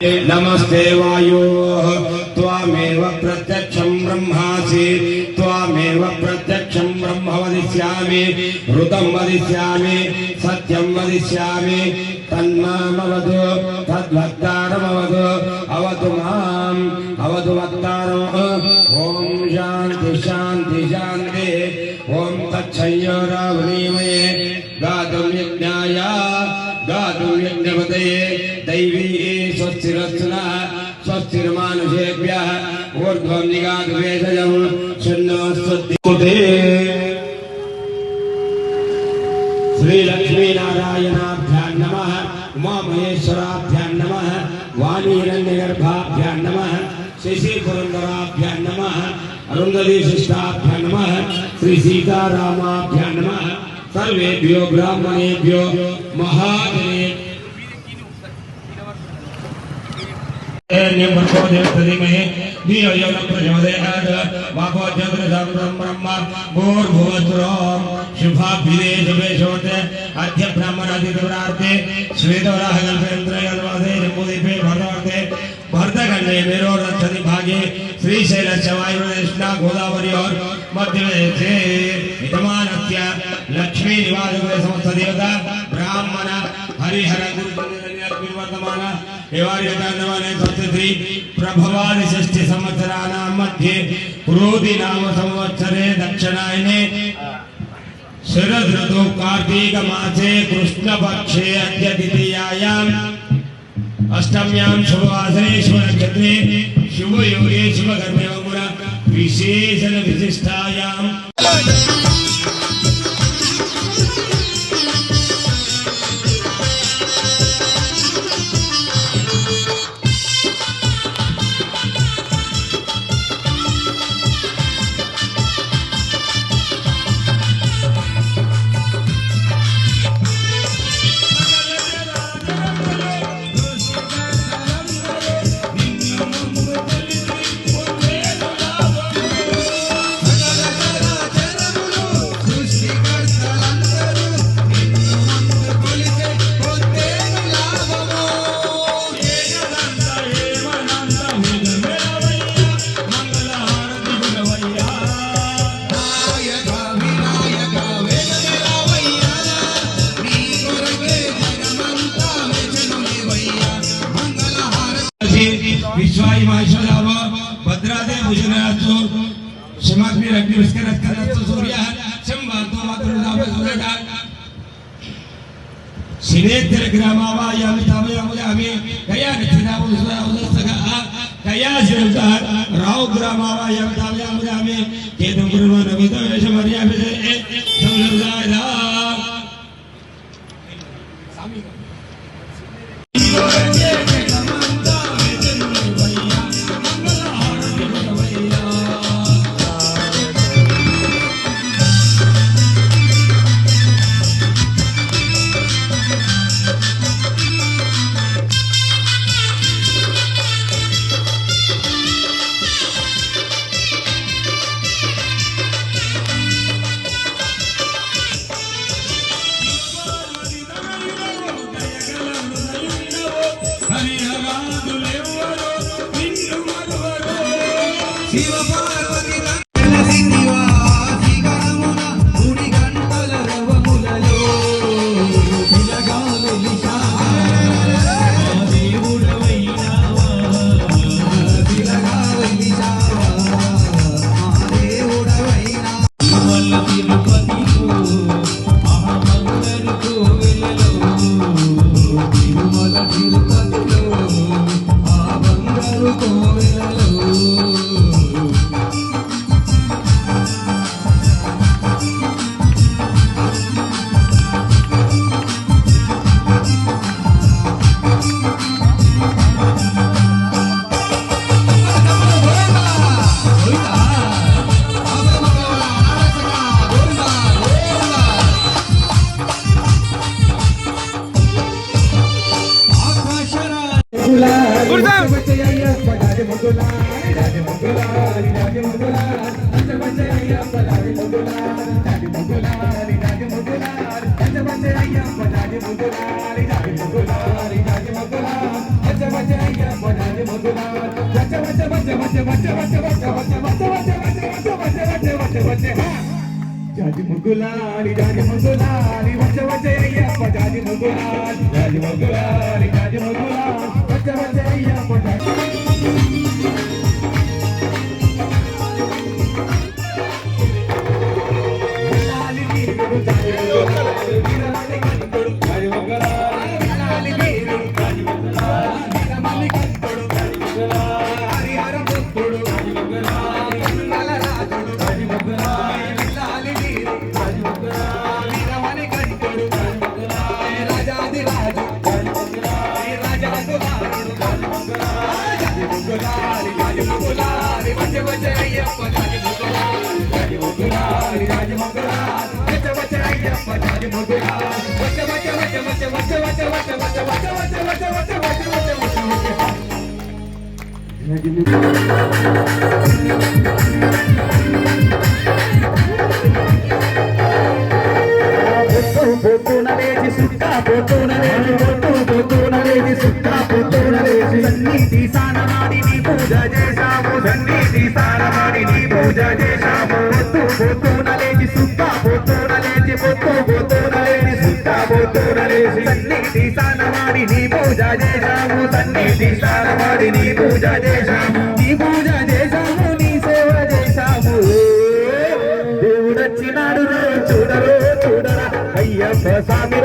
नमस्ते वायो त्वामेव प्रत्यक्षं ब्रह्मासि त्वामेव प्रत्यक्षं ब्रह्म वदिष्यामि ऋतं वदिष्यामि सत्यं वदिष्यामि तन्मामवतु तद्वक्तारमवतु अवतु माम् अवतु वक्तारम् ॐ शान्ति शान्ति शान्ति ॐ तच्छय्योरावणीमये स्वस्तिरस्तुनः स्वस्तिर्मानुषेभ्यः ऊर्ध्वं निगातु वेषजं शृण्वस्वद्दिकुते श्रीलक्ष्मीनारायणाभ्यां नमः, उमामहेश्वराभ्यां नमः, वाणीरण्यगर्भाभ्यां नमः शशिपुरन्दराभ्यां नमः अरुन्धतीशिष्टाभ्यां नमः, श्रीसीतारामाभ्यां नमः, सर्वेभ्यो ब्राह्मणेभ्यो महाजने शरण्यं प्रचोदय प्रतिमहे धियो न प्रचोदयात् वाको चन्द्रधं ब्रह्म भूर्भुवस्त्रं शुभाभिदेशपेशोते अद्य ब्राह्मणादितवरार्थे श्वेतवराहकल्पेन्द्रयल्वासे शम्भुदीपे भरतार्थे। भरतखण्डे मेरोरक्षति भागे श्रीशैलस्य वायुप्रदेशना गोदावरी और मध्यप्रदेशे विद्यमानस्य लक्ष्मीनिवासदेवता ब्राह्मण हरिहर गुरुवर्तमान सप्तश्री प्रभवादि षष्टि संवत्सराणां मध्ये क्रोधि नाम संवत्सरे दक्षिणायने शरद ऋतु कार्तीक मासे कृष्ण पक्षे अद्य द्वितीयायाम् अष्टम्यां शुभवासरे शुभनक्षत्रे शुभयोगे शुभकर्मे विशेषण विशिष्टायाम् مسكنت كنت سوريا شمبار توما تردا بزولتا شنيتر غراماوا يا ميتاوا يا مودامي كيا نتنا بوزنا وزسكا كيا جلدار راو غراماوا يا ميتاوا يا مودامي كيدم غرما نبيتا يشمريا بيت سولدا لا சாமி జాతి ముగ్గులారి జాతి ముగ్గులారి పచ్చ పచ్చ అయ్యప్ప జాతి ముగ్గులారి జాతి ముగ్గులారి జాతి ముగ్గులారి పచ్చ పచ్చ అయ్యప్ప జాతి ముగ్గులారి పచ్చ పచ్చ పచ్చ పచ్చ పచ్చ పచ్చ పచ్చ పచ్చ పచ్చ పచ్చ పచ్చ పచ్చ పచ్చ పచ్చ పచ్చ జాతి ముగ్గులారి జాతి ముగ్గులారి పచ్చ పచ్చ అయ్యప్ప జాతి ముగ్గులారి జాతి ముగ్గులారి జాతి ముగ్గులారి Fortuna de Jesus, Fortuna de Jesus. సన్నిధి స్థానమాడి నీ పూజ చేశాము. సన్నిధి స్థానమాడి నీ పూజ చేశాము. నీ పూజ చేశాము నీ సేవ చేశాము. దేవుడొచ్చినాడు రే చూడరో చూడరా. అయ్యప్ప స్వామి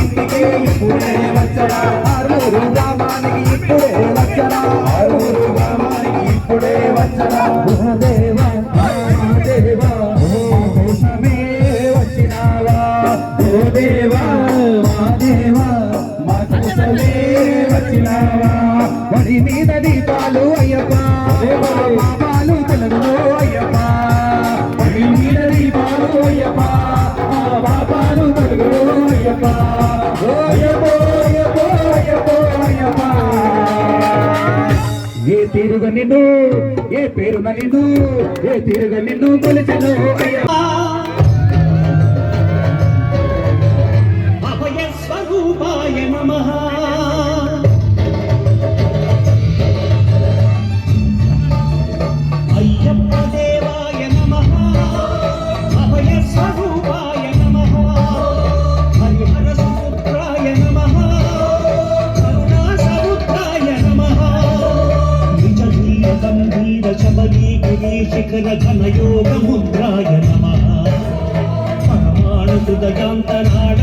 ఇంటికి ఇప్పుడే వచ్చరా ఆరూరు గ్రామానికి ఇప్పుడే వచ్చరా ఆరూరు గ్రామానికి ఇప్పుడే వచ్చరా దేవా దేవా కోసమే వచ్చినావా ఓ దేవా మా దేవా మా కోసమే వచ్చినావా వడి మీద దీపాలు అయ్యప్ప నిన్ను ఏ తీరుగ నిన్ను కొలిచెను అయ్యా. అభయ స్వరూపాయ నమః. అయ్యప్ప దేవాయ నమః. అభయ స్వరూపాయ నమ. హరిహర సూత్రాయ నమ. శిఖర ఘన యోగ ముద్రాయ నమ. పరమాణు హృదయాంతరాడ